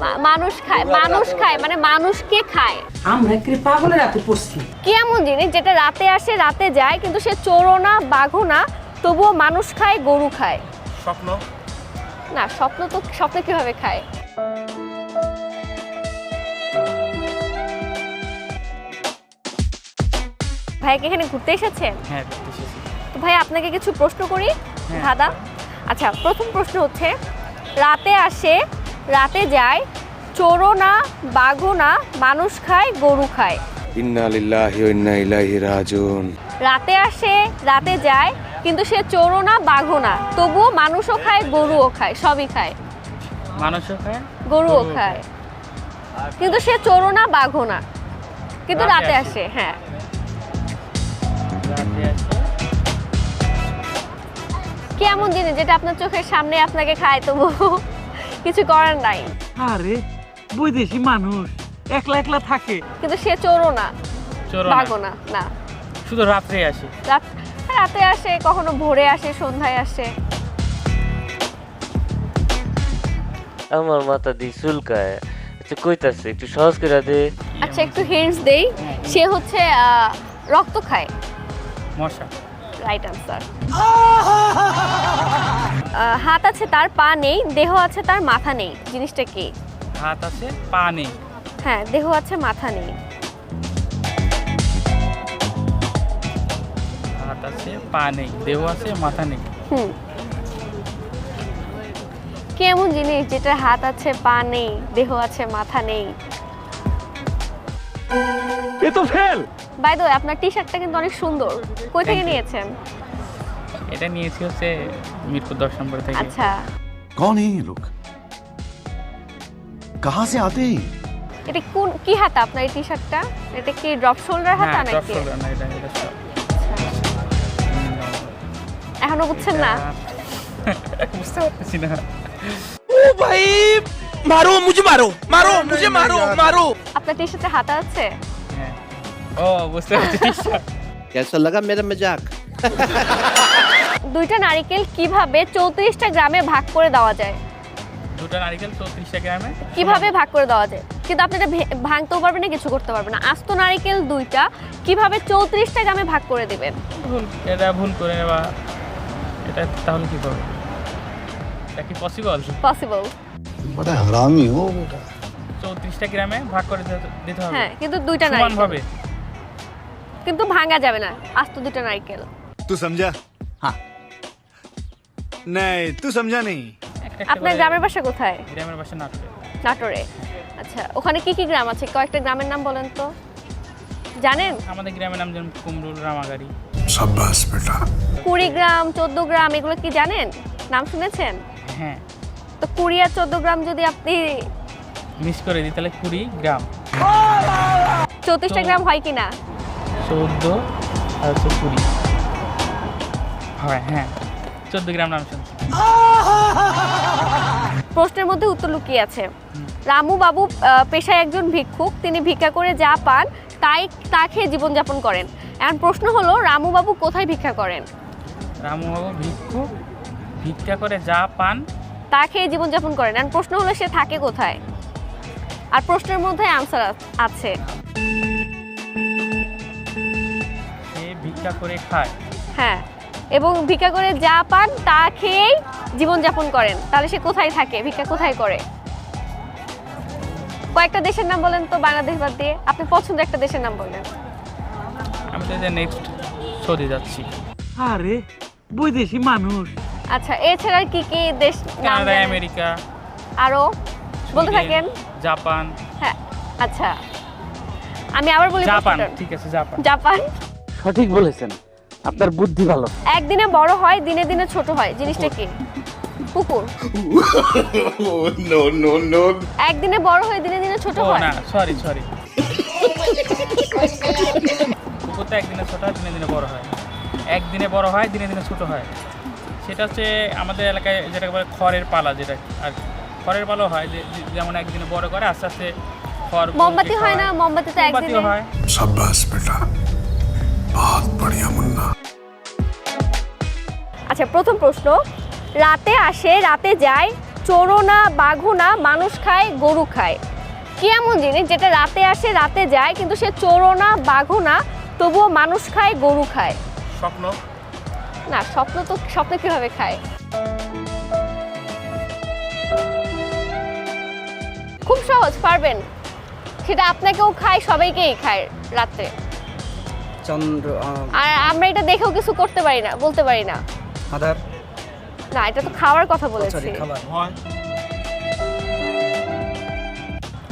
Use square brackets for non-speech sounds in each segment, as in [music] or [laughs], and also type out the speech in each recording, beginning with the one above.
মানুষ খায় মানুষ খায় মানে মানুষকে খায়? আমরা কি পাগলের রাতে পড়ছি? কি এমন জিনিস যেটা রাতে আসে রাতে যায় কিন্তু সে চোরও না বাঘও না তবুও মানুষ খায় গরু খায়? স্বপ্ন। না স্বপ্ন তো স্বপ্ন কীভাবে খায়? ভাই কি এখানে ঘুরতে এসেছেন হ্যাঁ ঘুরতে এসেছি। তো ভাই আপনাকে কিছু প্রশ্ন করি? হ্যাঁ। দাদা আচ্ছা প্রথম প্রশ্ন হচ্ছে রাতে আসে রাতে যায় চোরও না বাঘও না মানুষ খায় গরু খায়। ইন্না লিল্লাহি ওয়া ইন্না ইলাইহি রাজিউন। রাতে আসে রাতে যায় কিন্তু সে চোরও না বাঘও না। তবুও মানুষও খায় গরুও খায় সবই খায়। মানুষও খায় গরুও খায়। কিন্তু সে চোরও না বাঘও না। কিন্তু রাতে আসে। হ্যাঁ। রাতে আসে। জিনিস যেটা আপনার চোখের সামনে আপনাকে খায় তবু কিছু করার নাই। আরে বৈদেশি মানুষ একলা একলা থাকে। কিন্তু সে চোরও না চোরও না। বাঘও না না। শুধু রাত্রে আসে। রাত রাতে আসে কখনো ভোরে আসে সন্ধ্যায় আসে। আমার মাথা দিয়ে চুলকায়। আচ্ছা কইতাছে একটু সহজ করে দে। আচ্ছা একটু হিন্টস দেই। সে হচ্ছে আহ, রক্ত খায়। মশা। রাইট আনসার [laughs] হাত আছে তার পা নেই দেহ আছে তার মাথা নেই। জিনিসটা কি? হাত আছে পা নেই। হ্যাঁ দেহ আছে মাথা নেই। হাত আছে পা নেই দেহ আছে মাথা নেই। হুম। কেমন জিনিস যেটা হাত আছে পা নেই দেহ আছে মাথা নেই? এ তো ফেল বাই দ্য আপনার টি শার্টটা কিন্তু অনেক সুন্দর কই থেকে Thank you. নিয়েছেন এটা নিয়েছি হচ্ছে মিরপুর দশ নম্বর থেকে আচ্ছা कौन है ये लोग कहाँ से आते हैं ये? এটা কোন কি হাতা আপনার এই টি শার্টটা এটা কি ড্রপ শোল্ডার হাতা হ্যাঁ নাকি দশ না এটা এটা সব। এখনো বুঝছেন না [laughs] বুঝতে পারতেছি না আপনার টি শার্টে হাতা আছে হ্যাঁ ও বুঝতে পারছি कैसा लगा मेरा मजाक দুইটা নারকেল কিভাবে চৌত্রিশটা গ্রামে ভাগ করে দেওয়া যায় দুটো নারিকেল চৌত্রিশটা গ্রামে কিভাবে ভাগ করে দেওয়া যায় কিন্তু আপনি এটা ভে- ভাঙতেও পারবেন না কিছু করতে পারবেন না আস্ত নারকেল দুইটা কিভাবে চৌত্রিশটা গ্রামে ভাগ করে দিবেন ভুল এটা ভুল করে বা এটা তাহলে কি করবে এটা কি পসিবল পসিবল बड़ा हरामी हो बेटा চৌত্রিশটা গ্রামে ভাগ করে দিতে- দিতে হবে হ্যাঁ কিন্তু দুইটা সমান নারকেল ভাবে কিন্তু ভাঙা যাবে না। আজ তো দুটো নারকেল। তুই সমঝা হ্যাঁ নাই তুই সমঝা নেই আপনার গ্রামের বাসা কোথায়? গ্রামের বাসা নাটোরে। নাটোরে। আচ্ছা ওখানে কি কি গ্রাম আছে? কয়েকটা গ্রামের নাম বলেন তো। জানেন? আমাদের গ্রামের নাম যেমন কুমরুল রামাগাড়ি। সাব্বাস বেটা। কুড়িগ্রাম চোদ্দ গ্রাম এগুলো কি জানেন? নাম শুনেছেন? হ্যাঁ। তো কুড়ি আর চোদ্দ গ্রাম যদি আপনি মিস করে দিই তাহলে কুড়ি গ্রাম। চৌত্রিশটা গ্রাম হয় কি না চৌদ্দ আর হচ্ছে কুড়ি। হয় হ্যাঁ। চোদ্দ গ্রাম নাম শুনছি। প্রশ্নের মধ্যে উত্তর লুকিয়ে আছে। রামু বাবু পেশায় একজন ভিক্ষুক। তিনি ভিক্ষা করে যা পান তাই তা খেয়ে জীবনযাপন করেন। এখন প্রশ্ন হলো রামু বাবু কোথায় ভিক্ষা করেন? রামুবাবু ভিক্ষু ভিক্ষা করে যা পান। তা খেয়ে জীবনযাপন করেন। এখন প্রশ্ন হলো সে থাকে কোথায়? আর প্রশ্নের মধ্যে আনসার আছে। ভিক্ষা করে খায়। হ্যাঁ এবং ভিক্ষা করে যা পান তা খেয়েই জীবনযাপন করেন। তাহলে সে কোথায় থাকে? ভিক্ষা কোথায় করে? কয়েকটা দেশের নাম বলেন তো বাংলাদেশ বাদ দিয়ে। আপনি পছন্দের একটা দেশের নাম বললেন আমি তো যে নেক্সট সৌদি যাচ্ছি। আরে বৈদেশি মানুষ। আচ্ছা এছাড়া আর কি কি দেশ কানাডা আমেরিকা। আরও। বলতে থাকেন? জাপান। হ্যাঁ আচ্ছা। আমি আবার বলি জাপান ঠিক আছে জাপান। জাপান? সঠিক বলেছেন। আপনার বুদ্ধি ভালো। একদিনে বড় হয় দিনে দিনে ছোট হয় জিনিসটা কি? কুকুর। একদিনে বড় হয় দিনে দিনে ছোট হয়? না সরি সরি কুকুরটা একদিনে ছোট হয় দিনে দিনে বড় হয়। একদিনে বড় হয় দিনে দিনে ছোট হয়। সেটা হচ্ছে আমাদের এলাকায় যেটাকে বলে খড়ের পালা যেটা আর খড়ের পালা হয় যে যেমন একদিনে বড় করে আস্তে আস্তে খড় মোমবাতি হয় না মোমবাতি তো একদিনে হয়। সাব্বাস বেটা। बहुत बढ़िया मुन्ना আচ্ছা প্রথম প্রশ্ন রাতে আসে রাতে যায় চোরও না বাঘও না মানুষ খায় গরু খায় কি এমন জিনিস যেটা রাতে আসে রাতে যায় কিন্তু সে চোরও না বাঘও না তবুও মানুষ খায় গরু খায় স্বপ্ন না স্বপ্ন তো স্বপ্ন কিভাবে খায় খুব সহজ পারবেন সেটা আপনাকেও খায় সবাইকেই খায় রাত্রে চন্দ্র আর আমরা এটা দেখেও কিছু করতে পারি না বলতে পারি না। আদার? না এটা তো খাওয়ার কথা বলেছি। খাবার।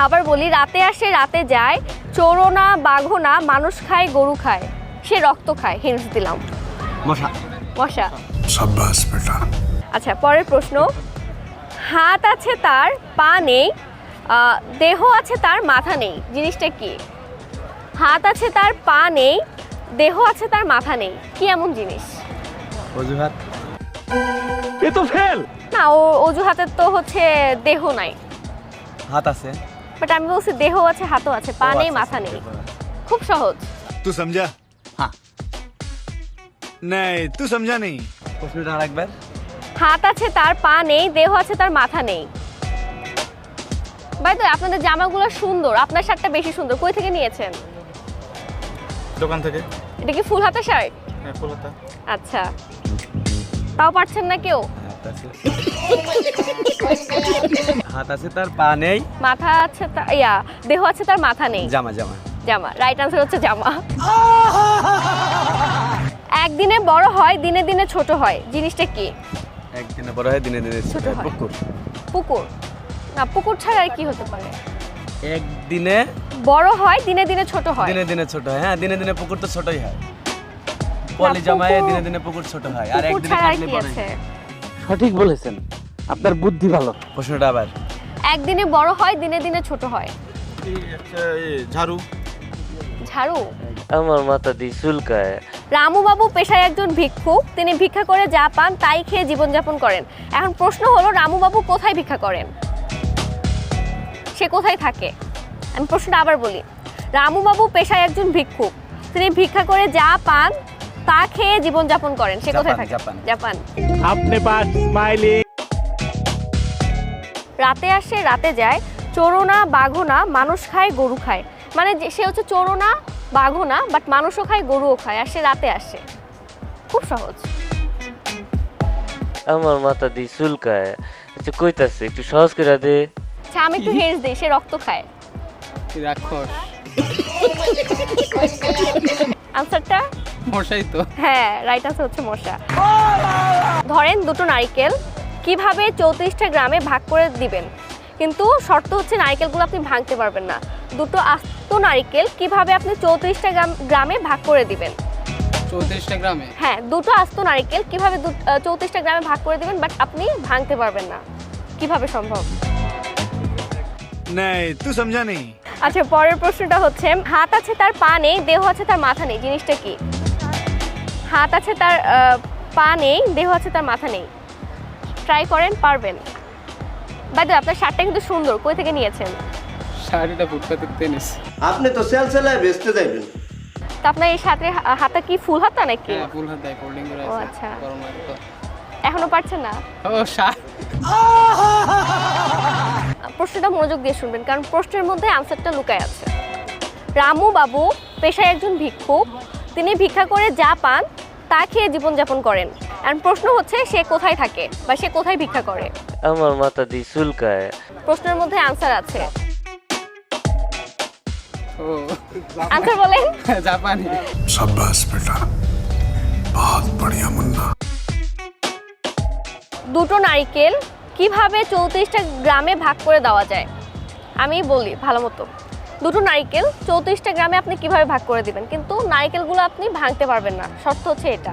আবার বলি রাতে আসে রাতে যায় চোরনা বাঘোনা মানুষ খায় গরু খায়। সে রক্ত খায় হিন্স দিলাম। মশা। মশা। সাব্বাস বেটা। আচ্ছা পরের প্রশ্ন। হাত আছে তার পা নেই দেহ আছে তার মাথা নেই। জিনিসটা কি? হাত আছে তার পা নেই দেহ আছে তার মাথা নেই। কি এমন জিনিস? অজুহাত। এ তো ফেল! না ও অজুহাতের তো হচ্ছে দেহ নাই। হাত আছে। বাট আমি বলছি দেহ আছে হাতও আছে পা নেই মাথা নেই। খুব সহজ। তু সমঝা? হ্যাঁ। নাই তু সমঝা নেই। প্রশ্নটা আরেকবার। হাত আছে তার পা নেই দেহ আছে তার মাথা নেই। ভাই তো আপনাদের জামাগুলো সুন্দর আপনার শার্টটা বেশি সুন্দর। কই থেকে নিয়েছেন? দোকান থেকে। এটা কি ফুল হাতা শার্ট হ্যাঁ কলকাতা আচ্ছা। তাও পারছেন না কেউ? হাত আছে। তার পা নেই। মাথা আছে তা- ইয়া দেহ আছে তার মাথা নেই। জামা জামা। জামা রাইট আনসার হচ্ছে জামা। একদিনে বড় হয় দিনে দিনে ছোট হয়। জিনিসটা কি? একদিনে বড় হয় দিনে দিনে ছোট হয়। পুকুর। পুকুর। না পুকুর ছাড়া আর কি হতে পারে? একদিনে বড় হয় দিনে দিনে ছোট হয়। দিনে দিনে ছোট হয়। হ্যাঁ দিনে দিনে পুকুর তো ছোটই হয়। পলি জমায় দিনে দিনে পুকুর ছোট হয়। আর একদিনে কাটলে বড় সঠিক বলেছেন। আপনার বুদ্ধি ভালো। প্রশ্নটা আবার। একদিনে বড় হয় দিনে দিনে ছোট হয়। झाड़ू ঝাড়ু? আমার মাথা দিয়ে চুলকায়। রামুবাবু পেশায় একজন ভিক্ষুক তিনি ভিক্ষা করে যা পান তাই খেয়ে জীবনযাপন করেন। এখন প্রশ্ন হলো রামুবাবু কোথায় ভিক্ষা করেন? সে কোথায় থাকে? আমি প্রশ্নটা আবার বলি। রামুবাবু পেশায় একজন ভিক্ষুক। তিনি ভিক্ষা করে যা পান তা খেয়ে জীবনযাপন করেন। সে কোথায় থাকে? জাপান। জাপান। আপনি পাস স্মাইলিং। রাতে আসে রাতে যায়। চোরও না বাঘও না মানুষ খায় গরু খায়। মানে যে- সে হচ্ছে চোরও না বাঘও না বাট মানুষও খায় গরুও খায় আর সে রাতে আসে। খুব সহজ। আমার মাথা দিয়ে চুলকায়। আচ্ছা কইতাছে একটু সহজ করে দে। আচ্ছা আমি একটু হেল্প দিই সে রক্ত খায়। রাক্ষস? আনসারটা মশাই তো। হ্যাঁ রাইট আনসার হচ্ছে মশা। ধরেন দুটো নারকেল কীভাবে চৌত্রিশটা গ্রামে ভাগ করে দিবেন? কিন্তু শর্ত হচ্ছে নারকেলগুলো আপনি ভাঙতে পারবেন না। দুটো আস্ত নারকেল কীভাবে আপনি চৌত্রিশটা গ্রাম গ্রামে ভাগ করে দিবেন? চৌত্রিশটা গ্রামে? হ্যাঁ দুটো আস্ত নারকেল কীভাবে চৌত্রিশটা গ্রামে ভাগ করে দিবেন বাট আপনি ভাঙতে পারবেন না। কীভাবে সম্ভব? नहीं तू समझा नहीं আচ্ছা পরের প্রশ্নটা হচ্ছে হাত আছে তার পা নেই দেহ আছে তার মাথা নেই জিনিসটা কি হাত আছে তার আহ, পা নেই দেহ আছে তার মাথা নেই ট্রাই করেন পারবেন বাদ আপনার শার্টটা কিন্তু সুন্দর কই থেকে নিয়েছেন শাড়িটা ফুটপাতে টেনিস आपने तो सेल सेल बेचते जाए তো আপনার এই শার্টের হা- হাতা কি ফুল হাতা নাকি হ্যাঁ ফুল হাত দেয় ফোল্ডিং করে ও আছে আচ্ছা। গরম লাগে তো এখনো পারছেন না ও শার্ট [laughs] প্রশ্নটা মনোযোগ দিয়ে শুনবেন কারণ প্রশ্নের মধ্যে আনসারটা লুকায় আছে। রামু বাবু পেশায় একজন ভিক্ষুক তিনি ভিক্ষা করে যা পান তা খেয়ে জীবনযাপন করেন। আর প্রশ্ন হচ্ছে সে কোথায় থাকে বা সে কোথায় ভিক্ষা করে? আমার মাথা দি সুলকায় প্রশ্নের মধ্যে আনসার আছে। আনসার বলেন। [laughs] জাপানি। সাব্বাস বেটা। বহুত বড়িয়া মুন্না দুটো নারকেল কীভাবে চৌত্রিশটা গ্রামে ভাগ করে দেওয়া যায়? আমি বলি ভালো মতো। দুটো নারকেল চৌত্রিশটা গ্রামে আপনি কীভাবে ভাগ করে দিবেন? কিন্তু নারকেলগুলো আপনি ভাঙতে পারবেন না। শর্ত হচ্ছে এটা।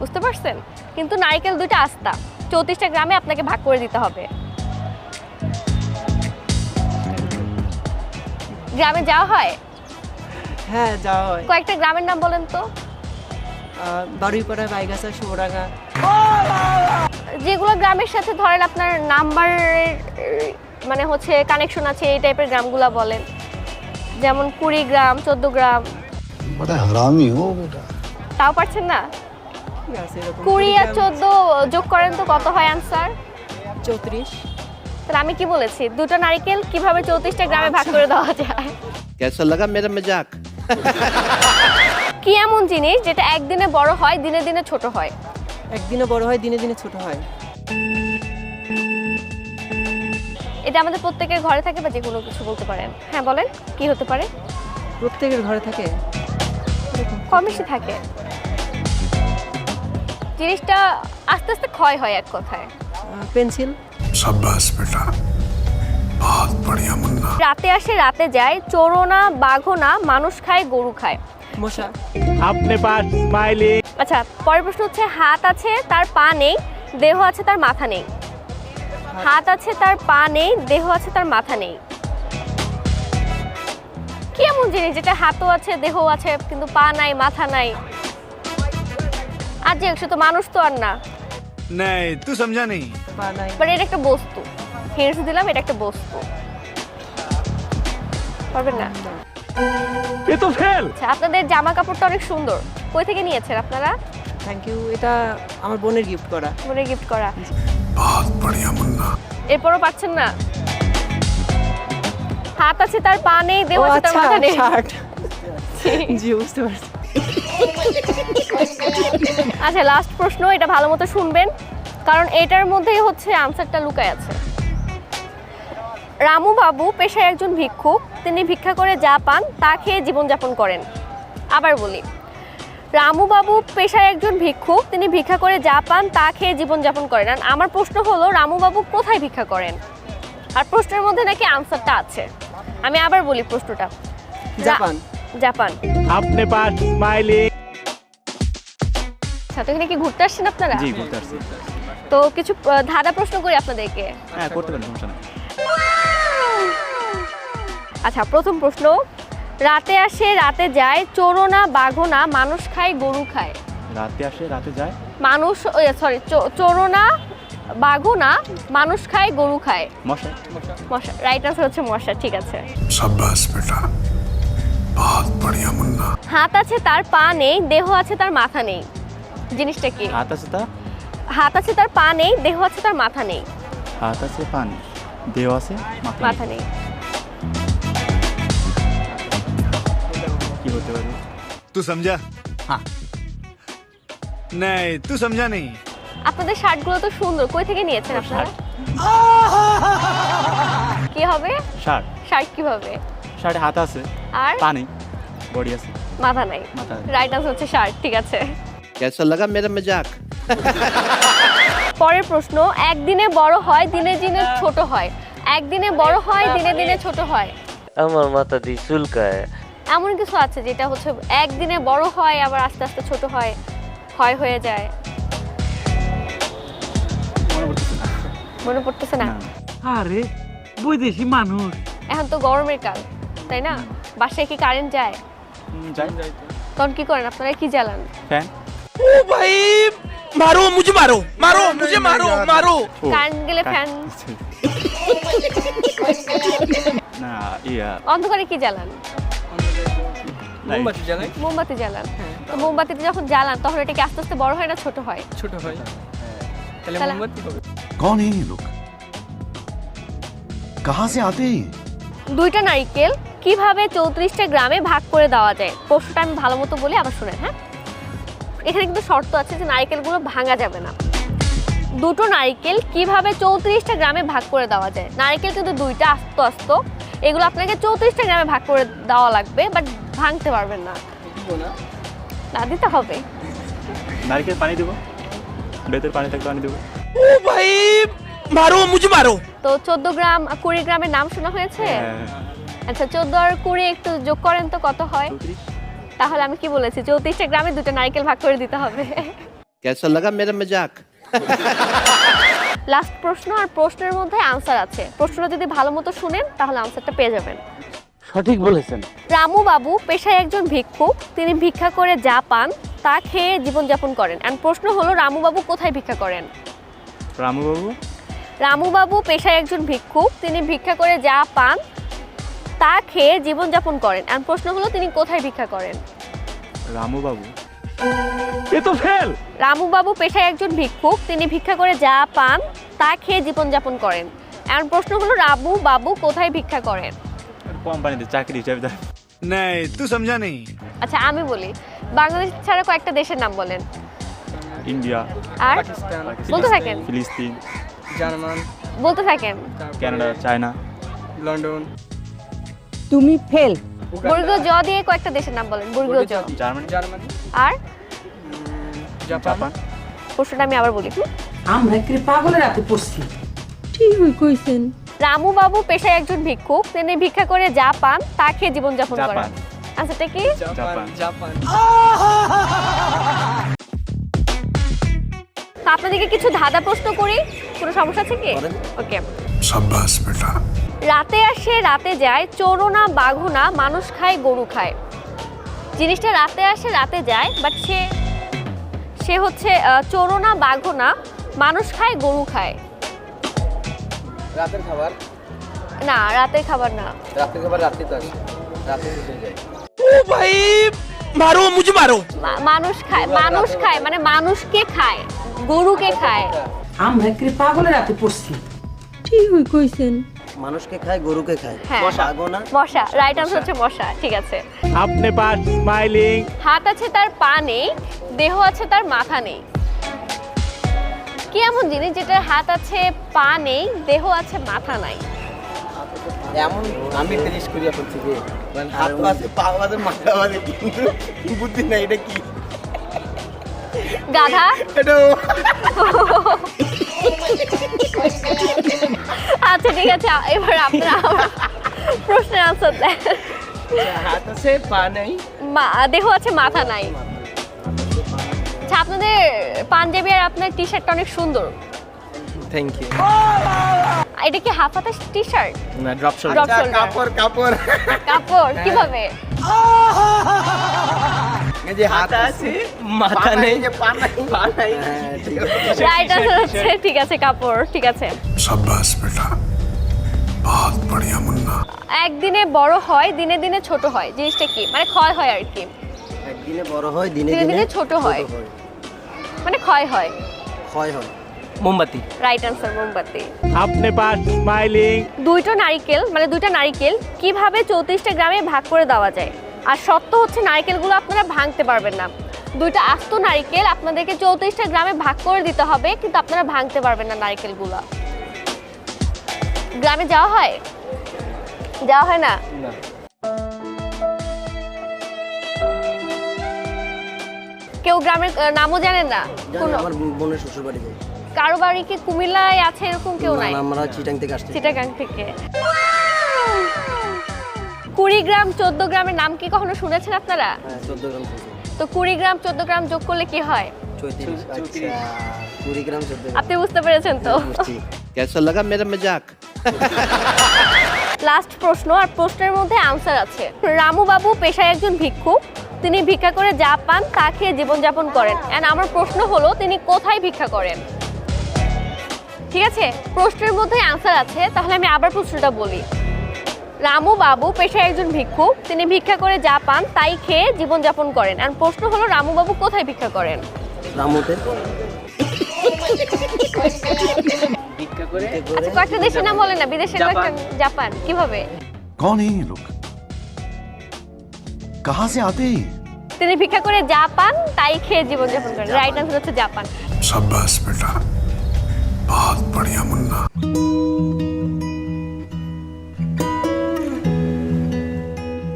বুঝতে পারছেন? কিন্তু নারকেল দুইটা আস্তা। চৌত্রিশটা গ্রামে আপনাকে ভাগ করে দিতে হবে। গ্রামে যাওয়া হয়? হ্যাঁ যাওয়া হয়। কয়েকটা গ্রামের নাম বলেন তো। বারুইপাড়া বাইগাছা সোরাঙ্গা যেগুলো গ্রামের সাথে ধরেন আপনার নাম্বারের মানে হচ্ছে কানেকশন আছে এই টাইপের গ্রামগুলো বলেন যেমন কুড়ি গ্রাম চোদ্দ গ্রাম মানে তাও পারছেন না? কুড়ি আর চোদ্দ যোগ করেন তো কত হয় আনসার চৌত্রিশ। তাহলে আমি কি বলেছি? দুটো নারিকেল কীভাবে চৌত্রিশটা গ্রামে ভাগ করে দেওয়া যায়? কেসা লাগা কি এমন জিনিস যেটা একদিনে বড় হয় দিনে দিনে ছোট হয়? একদিনে বড় হয় দিনে দিনে ছোট হয়। এটা আমাদের প্রত্যেকের ঘরে থাকে বা যে কোনো কিছু বলতে পারেন। হ্যাঁ বলেন কি হতে পারে? প্রত্যেকের ঘরে থাকে? কম বেশি থাকে। জিনিসটা আস্তে আস্তে ক্ষয় হয় এক কথায়। পেন্সিল? সাব্বাস বেটা। রাতে আসে রাতে যায় চোরো না বাঘো না মানুষ খায় গরু খায়। মশা। আপনি পাস স্মাইলি আচ্ছা পরের প্রশ্ন হচ্ছে হাত আছে তার পা নেই দেহ আছে তার মাথা নেই। হাত আছে তার পা নেই দেহ আছে তার মাথা নেই। কি এমন জিনিস যেটা হাতও আছে দেহ আছে কিন্তু পা নাই মাথা নাই? আর যে তো মানুষ তো আর না। নাই তুই সমঝা নেই। বাট এটা একটা বস্তু। হিন্টস দিলাম এটা একটা বস্তু। পারবেন না। এ তো ফেল। আচ্ছা, আপনাদের জামা কাপড়টা অনেক সুন্দর। কই থেকে নিয়েছেন আপনারা? থ্যাংক ইউ এটা আমার বোনের গিফট করা। বোনের গিফট করা। বহুত বড়িয়া মুন্না। এরপরও পাচ্ছেন না। হাত আছে তার পা নেই দেহ আছে তার আচ্ছা, মাথা নেই। [laughs] জি বুঝতে পারছি। আচ্ছা লাস্ট প্রশ্ন এটা ভালো মতো শুনবেন। কারণ এটার মধ্যেই হচ্ছে আনসারটা লুকায় আছে। রামু বাবু পেশায় একজন ভিক্ষুক। তিনি ভিক্ষা করে যা পান তা খেয়ে জীবনযাপন করেন। আবার বলি রামু বাবু পেশায় একজন ভিক্ষুক তিনি ভিক্ষা করে যা পান তা খেয়ে জীবনযাপন করেন। আর আমার প্রশ্ন হলো রামু বাবু কোথায় ভিক্ষা করেন? আর প্রশ্নের মধ্যে নাকি আনসারটা আছে। আমি আবার বলি প্রশ্নটা। জাপান জাপান আপনি পাঁচ স্মাইলি। আচ্ছা কি ঘুরতে আসছেন আপনারা? জি ঘুরতে আসছি। তো কিছু ধাঁধা প্রশ্ন করি আপনাদেরকে। হ্যাঁ করতে পারেন সমস্যা নেই। আচ্ছা প্রথম প্রশ্ন। রাতে আসে রাতে যায় চোরনা বাঘনা মানুষ খায় গরু খায়। রাতে আসে রাতে যায়? মানুষ সরি চোরনা বাঘনা মানুষ খায় গরু খায়। মশা মশা রাইট আনসার হচ্ছে মশা ঠিক আছে। সাব্বাস বেটা বহুত বড়িয়া মুন্না। হাত আছে তার পা নেই দেহ আছে তার মাথা নেই। জিনিসটা কি? হাত আছে তার? হাত আছে তার পা নেই দেহ আছে তার মাথা নেই। হাত আছে পা নেই দেহ আছে মাথা নেই। কি হতে পারে তুই সমঝা হ্যাঁ নাই তুই সমঝা নেই আপনাদের শার্টগুলো তো সুন্দর। কই থেকে নিয়েছেন আপনারা? কি হবে? শার্ট। শার্ট কীভাবে শার্টে হাত আছে আর? পা বডি আছে। মাথা নাই। রাইট হচ্ছে শার্ট ঠিক আছে। কেসা লাগা মেরা মজাক পরের প্রশ্ন একদিনে বড় হয় দিনে দিনে ছোট হয়। একদিনে বড় হয় হ্যাঁ, দিনে হ্যাঁ, দিনে হ্যাঁ। ছোট হয়। আমার মাথা দিয়ে চুলকায়। এমন কিছু আছে যেটা হচ্ছে একদিনে বড় হয় আবার আস্তে আস্তে ছোট হয় ক্ষয় হয়ে যায়। মনে পড়তেছে না। আরে বৈদেশি মানুষ। এখন তো গরমের কাল তাই না? বাসায় কি কারেন্ট যায়? তখন কি করেন আপনারা? কি জ্বালান? ফ্যান। ও ভাই মারো মুঝে মারো মারো মুঝে মারো মারো। কারেন্ট গেলে হ্যাঁ। ফ্যান। [laughs] না ইয়া। অন্ধকারে কি জ্বালান? মোমবাতি জ্বালাই মোমবাতি জ্বালান তো মোমবাতিতে যখন জ্বালান তখন এটা কি আস্তে আস্তে বড় হয় না ছোট হয় ছোট হয় তাহলে তাহলে- মোমবাতি হবে कौन है ये लोग कहाँ से आते हैं ये? দুইটা নারকেল কিভাবে চৌত্রিশটা গ্রামে ভাগ করে দেওয়া যায় প্রশ্নটা আমি ভালো মতো বলি আবার শুনেন হ্যাঁ এখানে কিন্তু শর্ত আছে যে নারকেলগুলো ভাঙা যাবে না দুটো নারকেল কিভাবে চৌত্রিশটা গ্রামে ভাগ করে দেওয়া যায় নারকেল কিন্তু দুইটা আস্ত আস্ত এগুলো আপনাকে চৌত্রিশটা গ্রামে ভাগ করে দেওয়া লাগবে বাট ভাঙতে পারবেন না। না দিতে হবে। নারকেল পানি দেবো। বেতের পানি থাকলে পানি দেবো। ও ভাই মারো মুঝে মারো। তো 14 গ্রাম 20 গ্রামের নাম শোনা হয়েছে? হ্যাঁ। আচ্ছা 14 আর 20 একটু যোগ করেন তো কত হয়? তাহলে আমি কি বলেছি? 34 গ্রামে দুটো নারকেল ভাগ করে দিতে হবে। কেমন লাগা মেরা মজাক? লাস্ট প্রশ্ন আর প্রশ্নের মধ্যে আনসার আছে। প্রশ্নটা যদি ভালো মতো শুনেন তাহলে আনসারটা পেয়ে যাবেন। সঠিক বলেছেন। রামু বাবু পেশায় একজন ভিক্ষুক তিনি ভিক্ষা করে যা পান তা খেয়ে জীবনযাপন করেন। এন্ড প্রশ্ন হলো রামু বাবু কোথায় ভিক্ষা করেন? রামু বাবু? রামু বাবু পেশায় একজন ভিক্ষুক তিনি ভিক্ষা করে যা পান তা খেয়ে জীবনযাপন করেন। এন্ড প্রশ্ন হলো তিনি কোথায় ভিক্ষা করেন? রামু বাবু? এ তো ফেল! রামু বাবু পেশায় একজন ভিক্ষুক তিনি ভিক্ষা করে যা পান তা খেয়ে জীবনযাপন করেন। এমন প্রশ্ন হলো রামু বাবু কোথায় ভিক্ষা করেন? কোম্পানিতে চাকরি হিসাবে দেয় নাই তুই সমঝা নেই। আচ্ছা আমি বলি বাংলাদেশ ছাড়া কয়েকটা দেশের নাম বলেন। ইন্ডিয়া আর? বলতে থাকেন। ফিলিস্তিন জার্মান। বলতে থাকেন। Canada China. লন্ডন। তুমি ফেল। বর্গ জ দিয়ে কয়েকটা দেশের নাম বলেন বর্গ জ। জার্মানি। জার্মানি। আর? জাপান। প্রশ্নটা আমি আবার বলি। আমরা কি পাগলের হাতে পড়ছি। ঠিকই কইছেন। রামুবাবু পেশায় একজন ভিক্ষুক। তিনি ভিক্ষা করে যা পান তা খেয়ে জীবনযাপন করেন। আচ্ছা কি? আপনাদেরকে কিছু ধাঁধা প্রশ্ন করি। কোনো সমস্যা আছে কি? ওকে। রাতে আসে রাতে যায় চোরনা বাঘনা মানুষ খায় গরু খায়। জিনিসটা রাতে আসে রাতে যায় বাট সে সে হচ্ছে চোরনা বাঘনা মানুষ খায় গরু খায়। রাতের খাবার? না রাতের খাবার না। রাতের খাবার রাতে তো আসে রাতে শেষ হয়ে যায়। মা- মানুষ খায় মানুষ খায় মানে মানুষকে খায় গরুকে খায়। আমরা কি পাগলের রাতে পড়ছি। ঠিকই কইছেন। মানুষকে খায় গরুকে খায়। হ্যাঁ আগো না মশা রাইট আনসার হচ্ছে মশা ঠিক আছে। আপনি পাস স্মাইলিং হাত আছে তার পা নেই দেহ আছে তার মাথা নেই। কি এমন জিনিস যেটার হাত আছে পা নেই দেহ আছে মাথা নাই? এমন আমি ফিনিশ করি এখন থেকে মানে হাত আছে পা আছে মাথা আছে কিন্তু বুদ্ধি নাই এটা কি? গাধা? এটা আচ্ছা ঠিক আছে এবার আপনারা আমার প্রশ্নের আনসার দেন। হাত আছে পা নেই। মা- দেহ আছে মাথা নাই। আপনাদের পাঞ্জাবি আর আপনার টি শার্টটা অনেক সুন্দর। থ্যাংক ইউ এটা কি হাফ হাতা টি শার্ট না ড্রপ শোল্ডার কাপড় কাপড়। কাপড় কীভাবে? হ্যাঁ, [laughs] ঠিক আছে। কাপড় ঠিক আছে। একদিনে বড় হয় দিনে দিনে ছোট হয়। জিনিসটা কি? মানে ক্ষয় হয় আর কি। একদিনে বড় হয় দিনে দিনে ছোট হয়। মানে ক্ষয় হয়। ক্ষয় হয়। মোমবাতি। রাইট আনসার মোমবাতি। আপনি পাস স্মাইলিং দুইটা নারকেল মানে দুইটা নারকেল কীভাবে চৌত্রিশটা গ্রামে ভাগ করে দেওয়া যায়? আর সত্য হচ্ছে নারিকেলগুলো আপনারা ভাঙতে পারবেন না। দুইটা আস্ত নারিকেল আপনাদেরকে চৌত্রিশটা গ্রামে ভাগ করে দিতে হবে কিন্তু আপনারা ভাঙতে পারবেন না নারিকেলগুলো। গ্রামে যাওয়া হয়? যাওয়া হয় না। কেউ গ্রামের আহ, নামও জানেন না কোনো আমার বোনের শ্বশুর বাড়ি যাই কারো বাড়ি কি কুমিল্লায় আছে এরকম কেউ নাই আমরা চিটাং থেকে আসছি চিটাগাং থেকে কুড়িগ্রাম চোদ্দ গ্রামের নাম কি কখনো শুনেছেন আপনারা হ্যাঁ চোদ্দ গ্রাম থেকে তো কুড়িগ্রাম চোদ্দ গ্রাম যোগ করলে কি হয় চৌত্রিশ আচ্ছা কুড়ি গ্রাম চোদ্দ আপনি বুঝতে পেরেছেন তো कैसा लगा मेरा मजाक লাস্ট প্রশ্ন আর প্রশ্নের মধ্যে আনসার আছে রামু বাবু পেশায় একজন ভিক্ষুক তিনি ভিক্ষা করে যা পান তা খেয়ে জীবনযাপন করেন। অ্যান্ড আমার প্রশ্ন হলো তিনি কোথায় ভিক্ষা করেন? ঠিক আছে? প্রশ্নের মধ্যে আনসার আছে তাহলে আমি আবার প্রশ্নটা বলি। রামু বাবু পেশায় একজন ভিক্ষুক তিনি ভিক্ষা করে যা পান তাই খেয়ে জীবনযাপন করেন। অ্যান্ড প্রশ্ন হলো রামু বাবু কোথায় ভিক্ষা করেন? রামুতে। আচ্ছা, কয়েকটা দেশের নাম বলেন না বিদেশের জাপান। কীভাবে? কোন এই লোক कहाँ से आते हैं তিনি ভিক্ষা করে যা পান তাই খেয়ে জীবনযাপন করেন রাইট আনসার হচ্ছে জাপান शाबाश बेटा बहुत बढ़िया मुन्ना